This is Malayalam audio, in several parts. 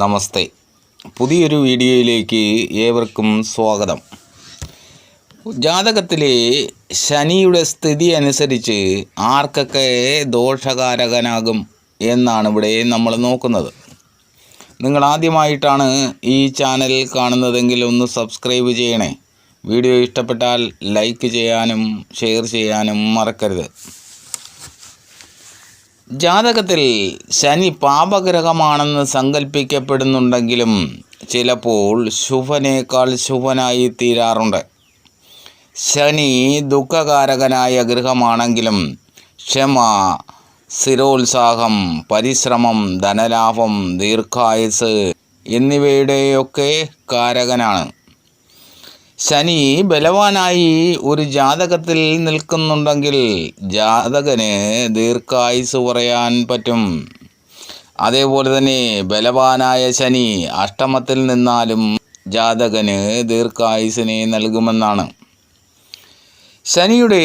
നമസ്തേ. പുതിയൊരു വീഡിയോയിലേക്ക് ഏവർക്കും സ്വാഗതം. ജാതകത്തിലെ ശനിയുടെ സ്ഥിതി അനുസരിച്ച് ആർക്കൊക്കെ ദോഷകാരകനാകും എന്നാണ് ഇവിടെ നമ്മൾ നോക്കുന്നത്. നിങ്ങൾ ആദ്യമായിട്ടാണ് ഈ ചാനൽ കാണുന്നതെങ്കിൽ ഒന്ന് സബ്സ്ക്രൈബ് ചെയ്യണേ. വീഡിയോ ഇഷ്ടപ്പെട്ടാൽ ലൈക്ക് ചെയ്യാനും ഷെയർ ചെയ്യാനും മറക്കരുത്. ജാതകത്തിൽ ശനി പാപഗ്രഹമാണെന്ന് സങ്കല്പിക്കപ്പെടുന്നുണ്ടെങ്കിലും ചിലപ്പോൾ ശുഭനേക്കാൾ ശുഭനായി തീരാറുണ്ട്. ശനി ദുഃഖകാരകനായ ഗൃഹമാണെങ്കിലും ക്ഷമ സ്ഥിരോത്സാഹം പരിശ്രമം ധനലാഭം ദീർഘായുസ് എന്നിവയുടെയൊക്കെ കാരകനാണ്. ശനി ബലവാനായി ഒരു ജാതകത്തിൽ നിൽക്കുന്നുണ്ടെങ്കിൽ ജാതകന് ദീർഘായുസ് പറയാൻ പറ്റും. അതേപോലെ തന്നെ ബലവാനായ ശനി അഷ്ടമത്തിൽ നിന്നാലും ജാതകന് ദീർഘായുസിനെ നൽകുമെന്നാണ്. ശനിയുടെ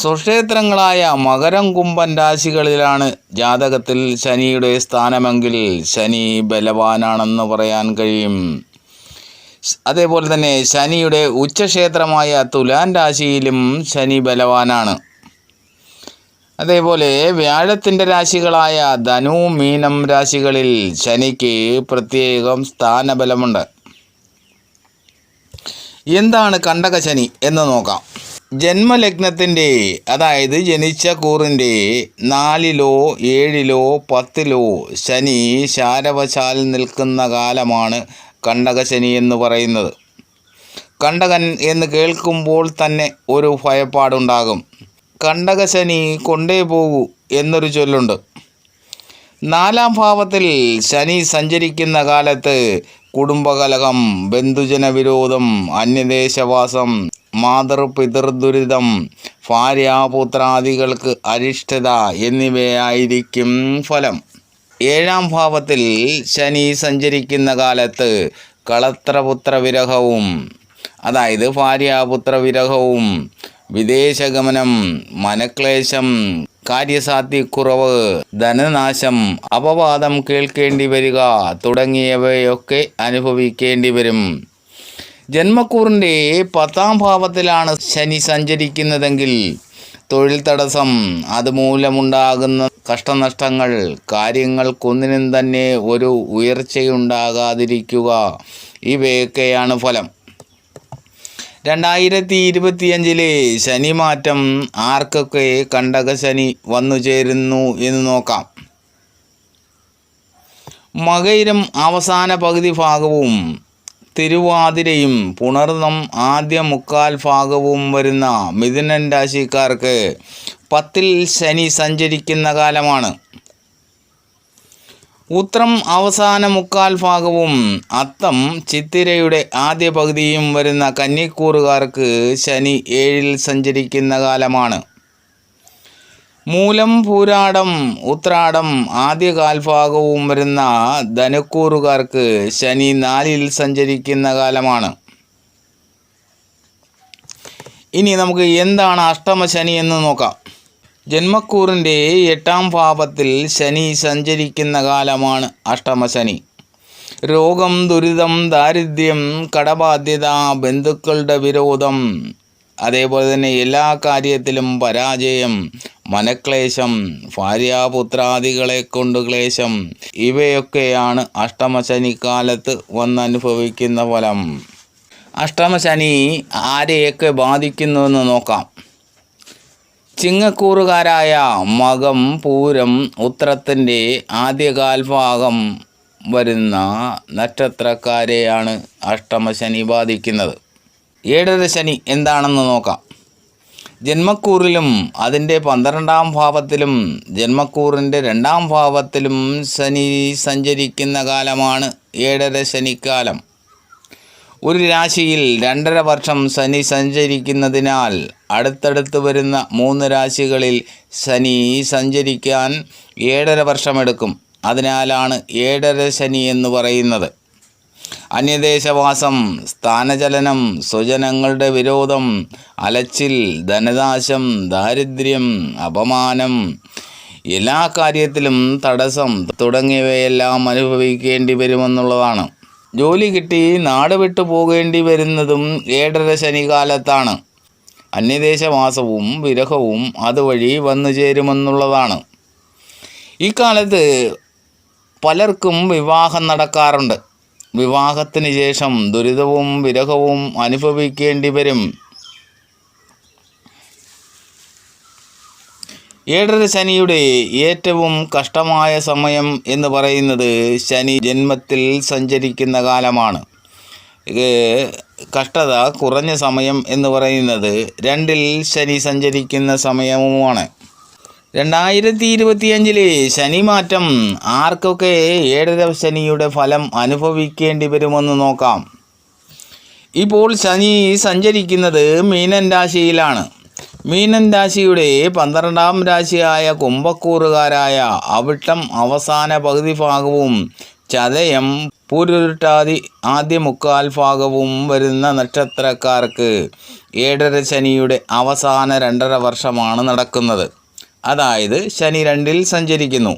സ്വക്ഷേത്രങ്ങളായ മകരം കുംഭൻ രാശികളിലാണ് ജാതകത്തിൽ ശനിയുടെ സ്ഥാനമെങ്കിൽ ശനി ബലവാനാണെന്ന് പറയാൻ കഴിയും. അതേപോലെ തന്നെ ശനിയുടെ ഉച്ചക്ഷേത്രമായ തുലാൻ രാശിയിലും ശനി ബലവാനാണ്. അതേപോലെ വ്യാഴത്തിന്റെ രാശികളായ ധനു മീനം രാശികളിൽ ശനിക്ക് പ്രത്യേകം സ്ഥാനബലമുണ്ട്. എന്താണ് കണ്ടക ശനി എന്ന് നോക്കാം. ജന്മലഗ്നത്തിന്റെ അതായത് ജനിച്ച കൂറിന്റെ നാലിലോ ഏഴിലോ പത്തിലോ ശനി ശാരവശാൽ നിൽക്കുന്ന കാലമാണ് കണ്ടകശനി എന്ന് പറയുന്നത്. കണ്ടകൻ എന്ന് കേൾക്കുമ്പോൾ തന്നെ ഒരു ഭയപ്പാടുണ്ടാകും. കണ്ടകശനി കൊണ്ടേ പോകൂ എന്നൊരു ചൊല്ലുണ്ട്. നാലാം ഭാവത്തിൽ ശനി സഞ്ചരിക്കുന്ന കാലത്ത് കുടുംബകലഹം ബന്ധുജന വിരോധം അന്യദേശവാസം മാതൃപിതൃദുരിതം ഭാര്യാപുത്രാദികൾക്ക് അരിഷ്ടത എന്നിവയായിരിക്കും ഫലം. ഏഴാം ഭാവത്തിൽ ശനി സഞ്ചരിക്കുന്ന കാലത്ത് കളത്രപുത്ര വിരഹവും അതായത് ഭാര്യാപുത്ര വിരഹവും വിദേശഗമനം മനക്ലേശം കാര്യസാധ്യക്കുറവ് ധനനാശം അപവാദം കേൾക്കേണ്ടി വരിക തുടങ്ങിയവയൊക്കെ അനുഭവിക്കേണ്ടി വരും. ജന്മക്കൂറിന്റെ പത്താം ഭാവത്തിലാണ് ശനി സഞ്ചരിക്കുന്നതെങ്കിൽ തൊഴിൽ തടസ്സം അതുമൂലമുണ്ടാകുന്ന കഷ്ടനഷ്ടങ്ങൾ കാര്യങ്ങൾക്കൊന്നിനും തന്നെ ഒരു ഉയർച്ചയുണ്ടാകാതിരിക്കുക. ഇവയൊക്കെയാണ് ഫലം. രണ്ടായിരത്തി ഇരുപത്തിയഞ്ചിലെ ശനി മാറ്റം ആർക്കൊക്കെ കണ്ടക ശനി വന്നു ചേരുന്നു എന്ന് നോക്കാം. മകയിരം അവസാന പകുതി ഭാഗവും തിരുവാതിരയും പുണർന്നം ആദ്യ മുക്കാൽ ഭാഗവും വരുന്ന മിഥുനൻ രാശിക്കാർക്ക് പത്തിൽ ശനി സഞ്ചരിക്കുന്ന കാലമാണ്. ഉത്രം അവസാന മുക്കാൽ ഭാഗവും അത്തം ചിത്തിരയുടെ ആദ്യ പകുതിയും വരുന്ന കന്നിക്കൂറുകാർക്ക് ശനി ഏഴിൽ സഞ്ചരിക്കുന്ന കാലമാണ്. മൂലം പൂരാടം ഉത്രാടം ആദ്യ കാൽഭാഗവും വരുന്ന ധനുക്കൂറുകാർക്ക് ശനി നാലിൽ സഞ്ചരിക്കുന്ന കാലമാണ്. ഇനി നമുക്ക് എന്താണ് അഷ്ടമ ശനി എന്ന് നോക്കാം. ജന്മക്കൂറിന്റെ എട്ടാം ഭാവത്തിൽ ശനി സഞ്ചരിക്കുന്ന കാലമാണ് അഷ്ടമ ശനി. രോഗം ദുരിതം ദാരിദ്ര്യം കടബാധ്യത ബന്ധുക്കളുടെ വിരോധം അതേപോലെ തന്നെ എല്ലാ കാര്യത്തിലും പരാജയം മനക്ലേശം ഭാര്യാപുത്രാദികളെ കൊണ്ട് ക്ലേശം ഇവയൊക്കെയാണ് അഷ്ടമശനിക്കാലത്ത് വന്നനുഭവിക്കുന്ന ഫലം. അഷ്ടമശനി ആരെയൊക്കെ ബാധിക്കുന്നുവെന്ന് നോക്കാം. ചിങ്ങക്കൂറുകാരായ മകം പൂരം ഉത്രത്തിന്റെ ആദ്യകാൽഭാഗം വരുന്ന നക്ഷത്രക്കാരെയാണ് അഷ്ടമശനി ബാധിക്കുന്നത്. ഏഴര ശനി എന്താണെന്ന് നോക്കാം. ജന്മക്കൂറിലും അതിന്റെ പന്ത്രണ്ടാം ഭാവത്തിലും ജന്മക്കൂറിന്റെ രണ്ടാം ഭാവത്തിലും ശനി സഞ്ചരിക്കുന്ന കാലമാണ് ഏഴര ശനിക്കാലം. ഒരു രാശിയിൽ രണ്ടര വർഷം ശനി സഞ്ചരിക്കുന്നതിനാൽ അടുത്തടുത്ത് വരുന്ന മൂന്ന് രാശികളിൽ ശനി സഞ്ചരിക്കാൻ ഏഴര വർഷമെടുക്കും. അതിനാലാണ് ഏഴര ശനി എന്ന് പറയുന്നത്. അന്യദേശവാസം സ്ഥാനചലനം സ്വജനങ്ങളുടെ വിരോധം അലച്ചിൽ ധനനാശം ദാരിദ്ര്യം അപമാനം എല്ലാ കാര്യത്തിലും തടസ്സം തുടങ്ങിയവയെല്ലാം അനുഭവിക്കേണ്ടി വരുമെന്നുള്ളതാണ്. ജോലി കിട്ടി നാട് വിട്ടു പോകേണ്ടി വരുന്നതും ഏഴര ശനികാലത്താണ്. അന്യദേശവാസവും വിരഹവും അതുവഴി വന്നു ചേരുമെന്നുള്ളതാണ്. ഇക്കാലത്ത് പലർക്കും വിവാഹം നടക്കാറുണ്ട്. വിവാഹത്തിന് ശേഷം ദുരിതവും വിരഹവും അനുഭവിക്കേണ്ടി വരും ഏഴര ശനിയുടെ ഏറ്റവും കഷ്ടമായ സമയം എന്ന് പറയുന്നത് ശനി ജന്മത്തിൽ സഞ്ചരിക്കുന്ന കാലമാണ്. കഷ്ടത കുറഞ്ഞ സമയം എന്ന് പറയുന്നത് രണ്ടിൽ ശനി സഞ്ചരിക്കുന്ന സമയവുമാണ്. രണ്ടായിരത്തി ഇരുപത്തിയഞ്ചിലെ ശനി മാറ്റം ആർക്കൊക്കെ ഏഴര ശനിയുടെ ഫലം അനുഭവിക്കേണ്ടി വരുമെന്ന് നോക്കാം. ഇപ്പോൾ ശനി സഞ്ചരിക്കുന്നത് മീനൻ രാശിയിലാണ്. മീനൻ രാശിയുടെ പന്ത്രണ്ടാം രാശിയായ കുംഭക്കൂറുകാരായ അവിട്ടം അവസാന പകുതി ഭാഗവും ചതയം പൂരുരുട്ടാതി ആദ്യ മുക്കാൽ ഭാഗവും വരുന്ന നക്ഷത്രക്കാർക്ക് ഏഴര ശനിയുടെ അവസാന രണ്ടര വർഷമാണ് നടക്കുന്നത്. അതായത് ശനി രണ്ടിൽ സഞ്ചരിക്കുന്നു.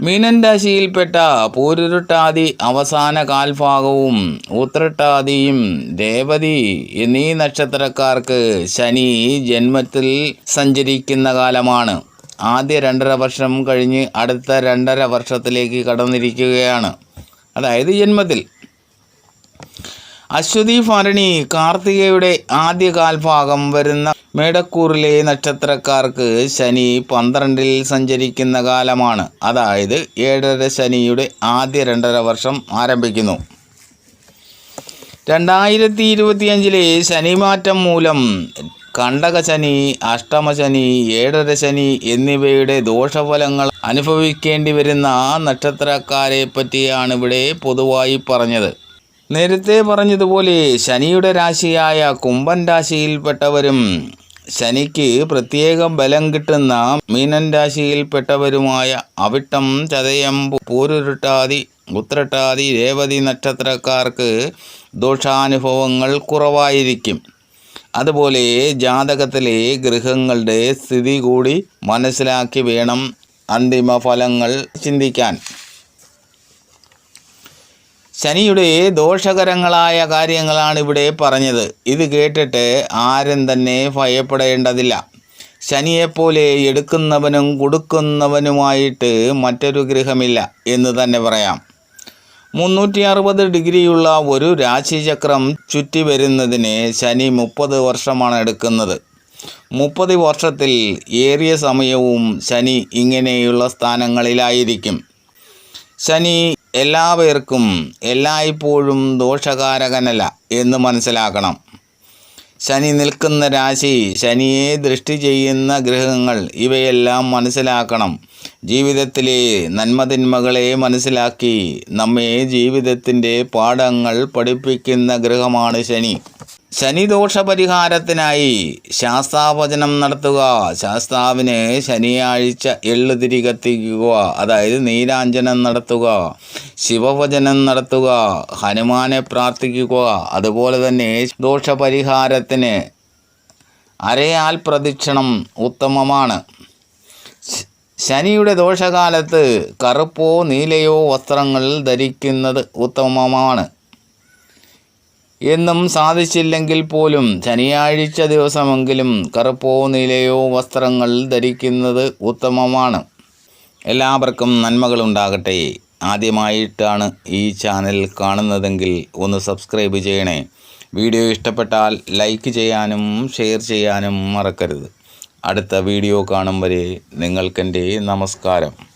മീനൻ രാശിയിൽപ്പെട്ട പൂരുരുട്ടാതി അവസാന കാൽഭാഗവും ഉത്രട്ടാതിയും രേവതി എന്നീ നക്ഷത്രക്കാർക്ക് ശനി ജന്മത്തിൽ സഞ്ചരിക്കുന്ന കാലമാണ്. ആദ്യ രണ്ടര വർഷം കഴിഞ്ഞ് അടുത്ത രണ്ടര വർഷത്തിലേക്ക് കടന്നിരിക്കുകയാണ്. അതായത് ജന്മത്തിൽ. അശ്വതി ഭരണി കാർത്തികയുടെ ആദ്യ കാൽഭാഗം വരുന്ന മേടക്കൂറിലെ നക്ഷത്രക്കാർക്ക് ശനി പന്ത്രണ്ടിൽ സഞ്ചരിക്കുന്ന കാലമാണ്. അതായത് ഏഴര ശനിയുടെ ആദ്യ രണ്ടര വർഷം ആരംഭിക്കുന്നു. രണ്ടായിരത്തി ഇരുപത്തിയഞ്ചിലെ ശനിമാറ്റം മൂലം കണ്ടകശനി അഷ്ടമശനി ഏഴര ശനി എന്നിവയുടെ ദോഷഫലങ്ങൾ അനുഭവിക്കേണ്ടി വരുന്ന നക്ഷത്രക്കാരെ പറ്റിയാണ് ഇവിടെ പൊതുവായി പറഞ്ഞത്. നേരത്തെ പറഞ്ഞതുപോലെ ശനിയുടെ രാശിയായ കുംഭൻ രാശിയിൽപ്പെട്ടവരും ശനിക്ക് പ്രത്യേകം ബലം കിട്ടുന്ന മീനൻ രാശിയിൽപ്പെട്ടവരുമായ അവിട്ടം ചതയം പൂരുരുട്ടാതി ഉത്രട്ടാതി രേവതി നക്ഷത്രക്കാർക്ക് ദോഷാനുഭവങ്ങൾ കുറവായിരിക്കും. അതുപോലെ ജാതകത്തിലെ ഗൃഹങ്ങളുടെ സ്ഥിതി കൂടി മനസ്സിലാക്കി വേണം അന്തിമ ഫലങ്ങൾ ചിന്തിക്കാൻ. ശനിയുടെ ദോഷകരങ്ങളായ കാര്യങ്ങളാണ് ഇവിടെ പറഞ്ഞത്. ഇത് കേട്ടിട്ട് ആരും തന്നെ ഭയപ്പെടേണ്ടതില്ല. ശനിയെപ്പോലെ എടുക്കുന്നവനും കൊടുക്കുന്നവനുമായിട്ട് മറ്റൊരു ഗ്രഹമില്ല എന്ന് തന്നെ പറയാം. മുന്നൂറ്റി അറുപത് ഡിഗ്രിയുള്ള ഒരു രാശിചക്രം ചുറ്റി വരുന്നതിന് ശനി മുപ്പത് വർഷമാണ് എടുക്കുന്നത്. മുപ്പത് വർഷത്തിൽ ഏറിയ സമയവും ശനി ഇങ്ങനെയുള്ള സ്ഥാനങ്ങളിലായിരിക്കും. ശനി എല്ലാവർക്കും എല്ലായ്പ്പോഴും ദോഷകാരകനല്ല എന്ന് മനസ്സിലാക്കണം. ശനി നിൽക്കുന്ന രാശി ശനിയെ ദൃഷ്ടി ചെയ്യുന്ന ഗ്രഹങ്ങൾ ഇവയെല്ലാം മനസ്സിലാക്കണം. ജീവിതത്തിലെ നന്മതിന്മകളെ മനസ്സിലാക്കി നമ്മെ ജീവിതത്തിന്റെ പാഠങ്ങൾ പഠിപ്പിക്കുന്ന ഗ്രഹമാണ് ശനി. ശനിദോഷ പരിഹാരത്തിനായി ശാസ്താവചനം നടത്തുക. ശാസ്താവിനെ ശനിയാഴ്ച എള്ളു കത്തിക്കുക അതായത് നീരാഞ്ജനം നടത്തുക. ശിവവചനം നടത്തുക. ഹനുമാനെ പ്രാർത്ഥിക്കുക. അതുപോലെ തന്നെ ദോഷപരിഹാരത്തിന് അരയാൽ പ്രദക്ഷിണം ഉത്തമമാണ്. ശനിയുടെ ദോഷകാലത്ത് കറുപ്പോ നീലയോ വസ്ത്രങ്ങൾ ധരിക്കുന്നത് ഉത്തമമാണ്. എന്നും സാധിച്ചില്ലെങ്കിൽ പോലും ശനിയാഴ്ച ദിവസമെങ്കിലും കറുപ്പോ നീലയോ വസ്ത്രങ്ങൾ ധരിക്കുന്നത് ഉത്തമമാണ്. എല്ലാവർക്കും നന്മകളുണ്ടാകട്ടെ. ആദ്യമായിട്ടാണ് ഈ ചാനൽ കാണുന്നതെങ്കിൽ ഒന്ന് സബ്സ്ക്രൈബ് ചെയ്യണേ. വീഡിയോ ഇഷ്ടപ്പെട്ടാൽ ലൈക്ക് ചെയ്യാനും ഷെയർ ചെയ്യാനും മറക്കരുത്. അടുത്ത വീഡിയോ കാണും വരെ നിങ്ങൾക്കെന്റെ നമസ്കാരം.